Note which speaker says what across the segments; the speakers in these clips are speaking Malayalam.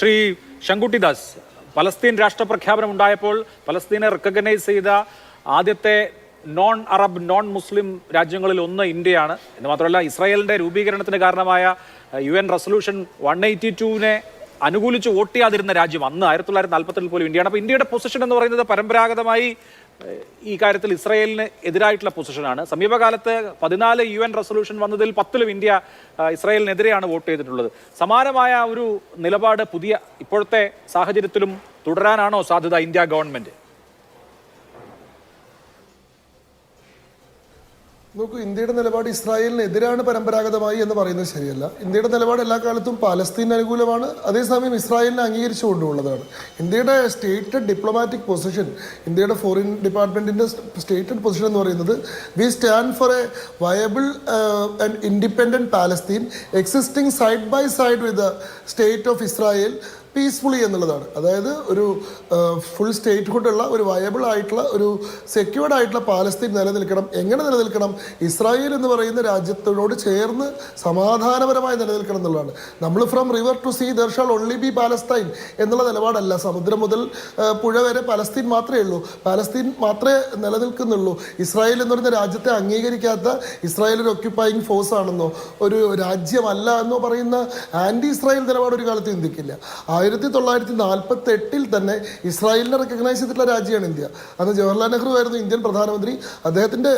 Speaker 1: ശ്രീ ശങ്കുട്ടിദാസ് പലസ്തീൻ രാഷ്ട്രപ്രഖ്യാപനം ഉണ്ടായപ്പോൾ പലസ്തീനെ റെക്കഗ്നൈസ് ചെയ്ത ആദ്യത്തെ നോൺ അറബ് നോൺ മുസ്ലിം രാജ്യങ്ങളിൽ ഒന്ന് ഇന്ത്യയാണ്. എന്ന് മാത്രമല്ല ഇസ്രായേലിന്റെ രൂപീകരണത്തിന് കാരണമായ U N resolution one eighty ടുവിനെ അനുകൂലിച്ച് വോട്ട് ചെയ്യാതിരുന്ന രാജ്യം അന്ന് ആയിരത്തി തൊള്ളായിരത്തി നാൽപ്പത്തിൽ പോലും ഇന്ത്യയാണ്. അപ്പോൾ ഇന്ത്യയുടെ പൊസിഷൻ എന്ന് പറയുന്നത് പരമ്പരാഗതമായി ഈ കാര്യത്തിൽ ഇസ്രയേലിന് എതിരായിട്ടുള്ള പൊസിഷനാണ്. സമീപകാലത്ത് പതിനാല് യു എൻ റെസൊല്യൂഷൻ വന്നതിൽ പത്തിലും ഇന്ത്യ ഇസ്രയേലിനെതിരെയാണ് വോട്ട് ചെയ്തിട്ടുള്ളത്. സമാനമായ ഒരു നിലപാട് പുതിയ ഇപ്പോഴത്തെ സാഹചര്യത്തിലും തുടരാനാണോ സാധ്യത ഇന്ത്യ ഗവൺമെന്റ്?
Speaker 2: നോക്കൂ ഇന്ത്യയുടെ നിലപാട് ഇസ്രായേലിനെതിരാണ് പരമ്പരാഗതമായി എന്ന് പറയുന്നത് ശരിയല്ല. ഇന്ത്യയുടെ നിലപാട് എല്ലാ കാലത്തും പാലസ്തീൻ അനുകൂലമാണ്. അതേസമയം ഇസ്രായേലിനെ അംഗീകരിച്ചു കൊണ്ടുള്ളതാണ് ഇന്ത്യയുടെ സ്റ്റേറ്റഡ് ഡിപ്ലോമാറ്റിക് പൊസിഷൻ ഇന്ത്യയുടെ ഫോറിൻ ഡിപ്പാർട്ട്മെന്റിന്റെ സ്റ്റേറ്റഡ് പൊസിഷൻ എന്ന് പറയുന്നത് we stand for a viable and independent Palestine existing side by side with state of Israel peacefully എന്നുള്ളതാണ്. അതായത് ഒരു ഫുൾ സ്റ്റേറ്റ് കൊണ്ടുള്ള ഒരു വയബിൾ ആയിട്ടുള്ള ഒരു സെക്യൂർഡ് ആയിട്ടുള്ള പാലസ്തീൻ നിലനിൽക്കണം. എങ്ങനെ നിലനിൽക്കണം? ഇസ്രായേൽ എന്ന് പറയുന്ന രാജ്യത്തിനോട് ചേർന്ന് സമാധാനപരമായി നിലനിൽക്കണം എന്നുള്ളതാണ്. നമ്മൾ from river to sea there shall only be Palestine എന്നുള്ള നിലപാടല്ല. സമുദ്രം മുതൽ പുഴ വരെ പലസ്തീൻ മാത്രമേ ഉള്ളൂ. പാലസ്തീൻ മാത്രമേ നിലനിൽക്കുന്നുള്ളൂ. ഇസ്രായേൽ എന്ന് പറയുന്ന രാജ്യത്തെ അംഗീകരിക്കാത്ത ഇസ്രായേൽ ഒരു ഒക്യുപ്പൈങ് ഫോഴ്സ് ആണെന്നോ ഒരു രാജ്യമല്ല എന്നോ പറയുന്ന ആന്റി ഇസ്രായേൽ നിലപാട് ഒരു കാലത്ത് ഇന്ത്യക്കില്ല. ആയിരത്തി തൊള്ളായിരത്തി നാൽപ്പത്തി എട്ടിൽ തന്നെ ഇസ്രായേലിനെ റെക്കഗ്നൈസ് ചെയ്തിട്ടുള്ള രാജ്യമാണ് ഇന്ത്യ. അന്ന് ജവഹർലാൽ നെഹ്റു ആയിരുന്നു ഇന്ത്യൻ പ്രധാനമന്ത്രി. അദ്ദേഹത്തിന്റെ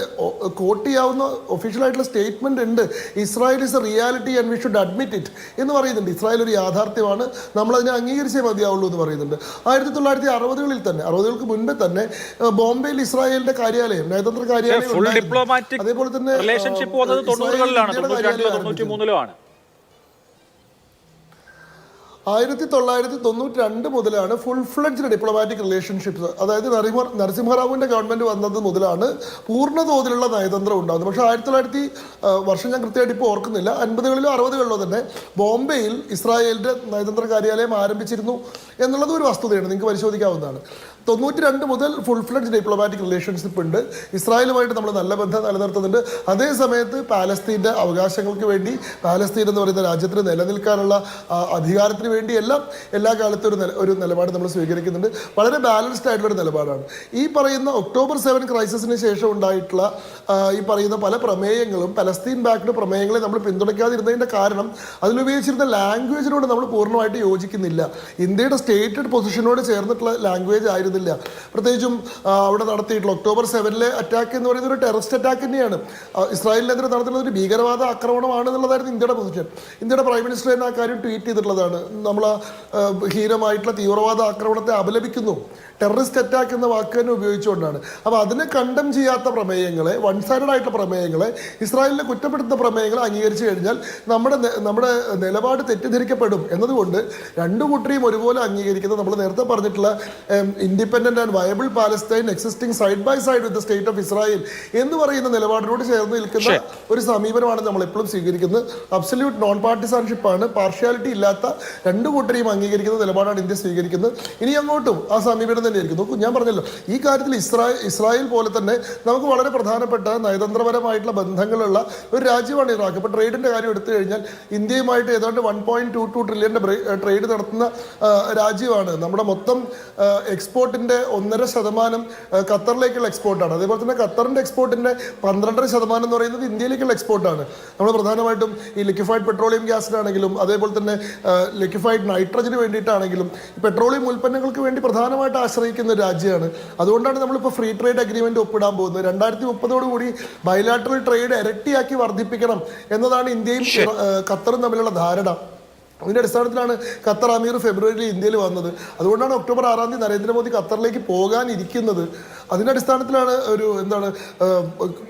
Speaker 2: കോട്ട് ചെയ്യാവുന്ന ഒഫീഷ്യൽ ആയിട്ടുള്ള സ്റ്റേറ്റ്മെന്റ് ഉണ്ട് Israel is a reality and we should admit it എന്ന് പറയുന്നുണ്ട്. ഇസ്രായേൽ ഒരു യാഥാർത്ഥ്യമാണ്. നമ്മൾ അതിനെ അംഗീകരിച്ചേ മതിയാവുള്ളൂ എന്ന് പറയുന്നുണ്ട്. ആയിരത്തി തൊള്ളായിരത്തി അറുപതുകളിൽ തന്നെ അറുപതുകൾക്ക് മുൻപേ തന്നെ ബോംബെയിൽ ഇസ്രായേലിന്റെ കാര്യാലയം നയതന്ത്ര കാര്യാലയം അതേപോലെ തന്നെ ഇന്ത്യയുടെ കാര്യാലയം ആയിരത്തി തൊള്ളായിരത്തി തൊണ്ണൂറ്റി രണ്ട് മുതലാണ് ഫുൾ ഫ്ലഡ്ജ് ഡിപ്ലോമാറ്റിക് റിലേഷൻഷിപ്പ്സ് അതായത് നരസിംഹ നരസിംഹറാവുവിന്റെ ഗവൺമെന്റ് വന്നത് മുതലാണ് പൂർണ തോതിലുള്ള നയതന്ത്രം ഉണ്ടാകുന്നത്. പക്ഷേ ആയിരത്തി തൊള്ളായിരത്തി വർഷം ഞാൻ കൃത്യമായിട്ട് ഇപ്പോൾ ഓർക്കുന്നില്ല. അൻപതുകളിലോ അറുപതുകളിലോ തന്നെ ബോംബെയിൽ ഇസ്രായേലിന്റെ നയതന്ത്ര കാര്യാലയം ആരംഭിച്ചിരുന്നു എന്നുള്ളത് ഒരു വസ്തുതയാണ്. നിങ്ങൾക്ക് പരിശോധിക്കാവുന്നതാണ്. തൊണ്ണൂറ്റി രണ്ട് മുതൽ ഫുൾ ഫ്ലഡ്ജ് ഡിപ്ലോമാറ്റിക് റിലേഷൻഷിപ്പ് ഉണ്ട്. ഇസ്രായേലുമായിട്ട് നമ്മൾ നല്ല ബന്ധം നിലനിർത്തുന്നുണ്ട്. അതേ സമയത്ത് പാലസ്തീന്റെ അവകാശങ്ങൾക്ക് വേണ്ടി പാലസ്തീൻ എന്ന് പറയുന്ന രാജ്യത്തിന് നിലനിൽക്കാനുള്ള അധികാരത്തിന് വേണ്ടി എല്ലാം കാലത്തും ഒരു ഒരു നിലപാട് നമ്മൾ സ്വീകരിക്കുന്നുണ്ട്. വളരെ ബാലൻസ്ഡ് ആയിട്ടുള്ള ഒരു നിലപാടാണ്. ഈ പറയുന്ന ഒക്ടോബർ സെവൻ ക്രൈസിസിന് ശേഷം ഉണ്ടായിട്ടുള്ള ഈ പറയുന്ന പല പ്രമേയങ്ങളും പലസ്തീൻ ബാക്ക്ഡ് പ്രമേയങ്ങളെ നമ്മൾ പിന്തുണയ്ക്കാതിരുന്നതിന്റെ കാരണം അതിലുപയോഗിച്ചിരുന്ന ലാംഗ്വേജിനോട് നമ്മൾ പൂർണമായിട്ട് യോജിക്കുന്നില്ല. ഇന്ത്യയുടെ സ്റ്റേറ്റഡ് പൊസിഷനോട് ചേർന്നിട്ടുള്ള ലാംഗ്വേജ് ആയിരുന്നില്ല. പ്രത്യേകിച്ചും അവിടെ നടത്തിയിട്ടുള്ള ഒക്ടോബർ സെവനിലെ അറ്റാക്ക് എന്ന് പറയുന്നത് ഒരു ടെററിസ്റ്റ് അറ്റാക്ക് തന്നെയാണ്. ഇസ്രായേലിനെതിരെ നടത്തുന്നത് ഒരു ഭീകരവാദ ആക്രമണമാണ് എന്നുള്ളതായിരുന്നു ഇന്ത്യയുടെ പൊസിഷൻ ഇന്ത്യയുടെ പ്രൈം മിനിസ്റ്റർ തന്നെ ആ കാര്യം ട്വീറ്റ് ചെയ്തിട്ടുള്ളതാണ്. നമ്മൾ ഹീനമായിട്ടുള്ള തീവ്രവാദ ആക്രമണത്തെ അപലപിക്കുന്നു. ടെററിസ്റ്റ് അറ്റാക്ക് എന്ന വാക്ക് തന്നെ ഉപയോഗിച്ചുകൊണ്ടാണ്. അപ്പോൾ അതിനെ കണ്ടം ചെയ്യാത്ത പ്രമേയങ്ങളെ വൺ സൈഡഡ് ആയിട്ടുള്ള പ്രമേയങ്ങളെ ഇസ്രായേലിനെ കുറ്റപ്പെടുത്തുന്ന പ്രമേയങ്ങളെ അംഗീകരിച്ചു കഴിഞ്ഞാൽ നമ്മുടെ നമ്മുടെ നിലപാട് തെറ്റിദ്ധരിക്കപ്പെടും എന്നതുകൊണ്ട് രണ്ടു കൂട്ടരെയും ഒരുപോലെ അംഗീകരിക്കുന്ന നമ്മൾ നേരത്തെ പറഞ്ഞിട്ടുള്ള independent and viable Palestine existing side by side with state of Israel എന്ന് പറയുന്ന നിലപാടിനോട് ചേർന്ന് നിൽക്കുന്ന ഒരു സമീപനമാണ് നമ്മൾ എപ്പോഴും സ്വീകരിക്കുന്നത്. Absolute non പാർട്ടിസാൻഷിപ്പാണ്. പാർഷ്യാലിറ്റി ഇല്ലാത്ത രണ്ടു കൂട്ടരെയും അംഗീകരിക്കുന്ന നിലപാടാണ് ഇന്ത്യ സ്വീകരിക്കുന്നത്. ഇനി അങ്ങോട്ടും ആ സമീപനം തന്നെയായിരിക്കും. നോക്കൂ ഞാൻ പറഞ്ഞല്ലോ ഈ കാര്യത്തിൽ ഇസ്രായേൽ ഇസ്രായേൽ പോലെ തന്നെ നമുക്ക് വളരെ പ്രധാനപ്പെട്ട നയതന്ത്രപരമായിട്ടുള്ള ബന്ധങ്ങളുള്ള ഒരു രാജ്യമാണ് ഇറാഖ്. ഇപ്പോൾ ട്രേഡിന്റെ കാര്യം എടുത്തു കഴിഞ്ഞാൽ ഇന്ത്യയുമായിട്ട് ഏതാണ്ട് വൺ പോയിന്റ് ടു ടു ട്രില്യന്റെ ട്രേഡ് നടത്തുന്ന രാജ്യമാണ്. നമ്മുടെ മൊത്തം എക്സ്പോർട്ടിന്റെ ഒന്നര ശതമാനം ഖത്തറിലേക്കുള്ള എക്സ്പോർട്ടാണ് അതേപോലെ തന്നെ ഖത്തറിന്റെ എക്സ്പോർട്ടിന്റെ പന്ത്രണ്ടര ശതമാനം എന്ന് പറയുന്നത് ഇന്ത്യയിലേക്കുള്ള എക്സ്പോർട്ടാണ് നമ്മൾ പ്രധാനമായിട്ടും ഈ ലിക്വിഫൈഡ് പെട്രോളിയം ഗ്യാസിനാണെങ്കിലും അതേപോലെ തന്നെ ലിക്വിഫൈഡ് നൈട്രജന് വേണ്ടിയിട്ടാണെങ്കിലും പെട്രോളിയം ഉൽപ്പന്നങ്ങൾക്ക് വേണ്ടി പ്രധാനമായിട്ട് ആശ്രയിക്കുന്ന രാജ്യമാണ്. അതുകൊണ്ടാണ് നമ്മളിപ്പോൾ ഫ്രീ ട്രേഡ് അഗ്രിമെന്റ് ഒപ്പിടാൻ പോകുന്നത്. രണ്ടായിരത്തി മുപ്പതോടുകൂടി ബയലാട്രൽ ട്രേഡ് ഇരട്ടിയാക്കി വർദ്ധിപ്പിക്കണം എന്നതാണ് ഇന്ത്യയും ഖത്തറും തമ്മിലുള്ള ധാരണ. അതിന്റെ അടിസ്ഥാനത്തിലാണ് ഖത്തർ അമീർ ഫെബ്രുവരിയിൽ ഇന്ത്യയിൽ വന്നത്. അതുകൊണ്ടാണ് ഒക്ടോബർ ആറാം തീയതി നരേന്ദ്രമോദി ഖത്തറിലേക്ക് പോകാനിരിക്കുന്നത്. അതിന്റെ അടിസ്ഥാനത്തിലാണ് ഒരു എന്താണ്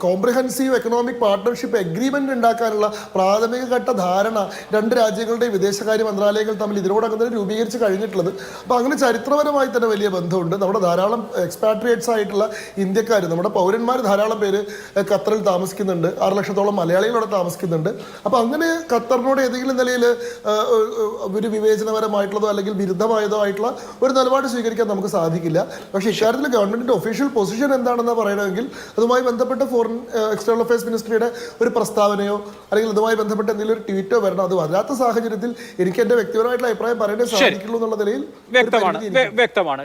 Speaker 2: കോംപ്രിഹെൻസീവ് എക്കണോമിക് പാർട്ട്ണർഷിപ്പ് എഗ്രിമെന്റ് ഉണ്ടാക്കാനുള്ള പ്രാഥമിക ഘട്ട ധാരണ രണ്ട് രാജ്യങ്ങളുടെയും വിദേശകാര്യ മന്ത്രാലയങ്ങൾ തമ്മിൽ ഇതിനോടകം തന്നെ രൂപീകരിച്ച് കഴിഞ്ഞിട്ടുള്ളത്. അപ്പോൾ അങ്ങനെ ചരിത്രപരമായി തന്നെ വലിയ ബന്ധമുണ്ട്. നമ്മുടെ ധാരാളം എക്സ്പാട്രിയേറ്റ്സ് ആയിട്ടുള്ള ഇന്ത്യക്കാർ നമ്മുടെ പൗരന്മാർ ധാരാളം പേര് ഖത്തറിൽ താമസിക്കുന്നുണ്ട്. ആറ് ലക്ഷത്തോളം മലയാളികൾ അവിടെ താമസിക്കുന്നുണ്ട്. അപ്പോൾ അങ്ങനെ ഖത്തറിനോട് ഏതെങ്കിലും നിലയിൽ ഒരു വിവേചനപരമായിട്ടുള്ളതോ അല്ലെങ്കിൽ വിരുദ്ധമായതോ ആയിട്ടുള്ള ഒരു നിലപാട് സ്വീകരിക്കാൻ നമുക്ക് സാധിക്കില്ല. പക്ഷേ ഇക്കാര്യത്തിൽ ഗവൺമെന്റിന്റെ ഒഫീഷ്യൽ പൊസിഷൻ എന്താണെന്ന് പറയണമെങ്കിൽ അതുമായി ബന്ധപ്പെട്ട ഫോറിൻ എക്സ്റ്റേണൽ അഫയേഴ്സ് മിനിസ്ട്രിയുടെ ഒരു പ്രസ്താവനയോ അല്ലെങ്കിൽ അതുമായി ബന്ധപ്പെട്ട എന്തെങ്കിലും ഒരു ട്വീറ്റോ വരണം? അത് വരാത്ത സാഹചര്യത്തിൽ എനിക്ക് എന്റെ വ്യക്തിപരമായിട്ടുള്ള അഭിപ്രായം പറയാനേ സാധിക്കുള്ളൂ എന്നുള്ള നിലയിൽ
Speaker 1: വ്യക്തമാണ്. വ്യക്തമാണ്.